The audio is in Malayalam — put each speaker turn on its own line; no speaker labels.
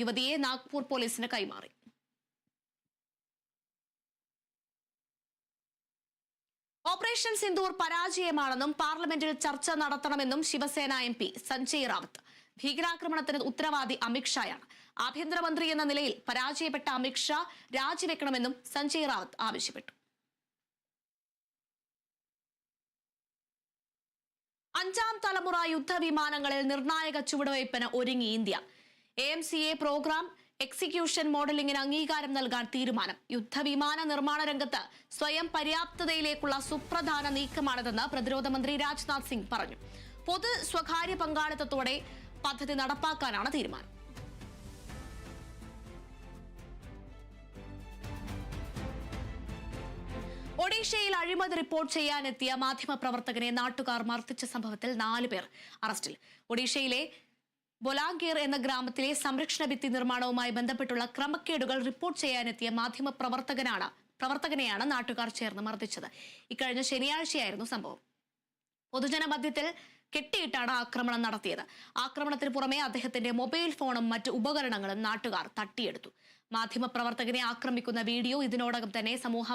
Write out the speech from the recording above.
യുവതിയെ നാഗ്പൂർ പോലീസിന് കൈമാറി. ഓപ്പറേഷൻ സിന്ദൂർ പരാജയമാണെന്നും പാർലമെന്റിൽ ചർച്ച നടത്തണമെന്നും ശിവസേന എം പി സഞ്ജയ് റാവത്ത്. ഭീകരാക്രമണത്തിന് ഉത്തരവാദി അമിത്ഷായാണ് ആഭ്യന്തരമന്ത്രി എന്ന നിലയിൽ പരാജയപ്പെട്ട അമിത്ഷാ രാജിവെക്കണമെന്നും സഞ്ജയ് റാവത്ത് ആവശ്യപ്പെട്ടു. അഞ്ചാം തലമുറ യുദ്ധവിമാനങ്ങളിൽ നിർണായക ചുവടുവയ്പ്പിന് ഒരുങ്ങി India. A M C A programme execution മോഡലിംഗിന് അംഗീകാരം നൽകാൻ തീരുമാനം. യുദ്ധവിമാന നിർമ്മാണ രംഗത്ത് സ്വയം പര്യാപ്തതയിലേക്കുള്ള സുപ്രധാന നീക്കമാണിതെന്ന് പ്രതിരോധ മന്ത്രി രാജ്നാഥ് സിംഗ് പറഞ്ഞു. പൊതു സ്വകാര്യ പങ്കാളിത്തത്തോടെ പദ്ധതി നടപ്പാക്കാനാണ് തീരുമാനം. ഒഡീഷയിൽ അഴിമതി റിപ്പോർട്ട് ചെയ്യാനെത്തിയ മാധ്യമപ്രവർത്തകനെ നാട്ടുകാർ മർദ്ദിച്ച സംഭവത്തിൽ നാല് പേർ അറസ്റ്റിൽ. ഒഡീഷയിലെ ബൊലാംഗീർ എന്ന ഗ്രാമത്തിലെ സംരക്ഷണ ഭിത്തി നിർമ്മാണവുമായി ബന്ധപ്പെട്ടുള്ള ക്രമക്കേടുകൾ റിപ്പോർട്ട് ചെയ്യാനെത്തിയ മാധ്യമ പ്രവർത്തകനാണ് പ്രവർത്തകനെയാണ് നാട്ടുകാർ ചേർന്ന് മർദ്ദിച്ചത്. ഇക്കഴിഞ്ഞ ശനിയാഴ്ചയായിരുന്നു സംഭവം. പൊതുജനമധ്യത്തിൽ കെട്ടിയിട്ടാണ് ആക്രമണം നടത്തിയത്. ആക്രമണത്തിന് പുറമെ അദ്ദേഹത്തിന്റെ മൊബൈൽ ഫോണും മറ്റ് ഉപകരണങ്ങളും നാട്ടുകാർ തട്ടിയെടുത്തു. മാധ്യമപ്രവർത്തകനെ ആക്രമിക്കുന്ന വീഡിയോ ഇതിനോടകം തന്നെ സമൂഹ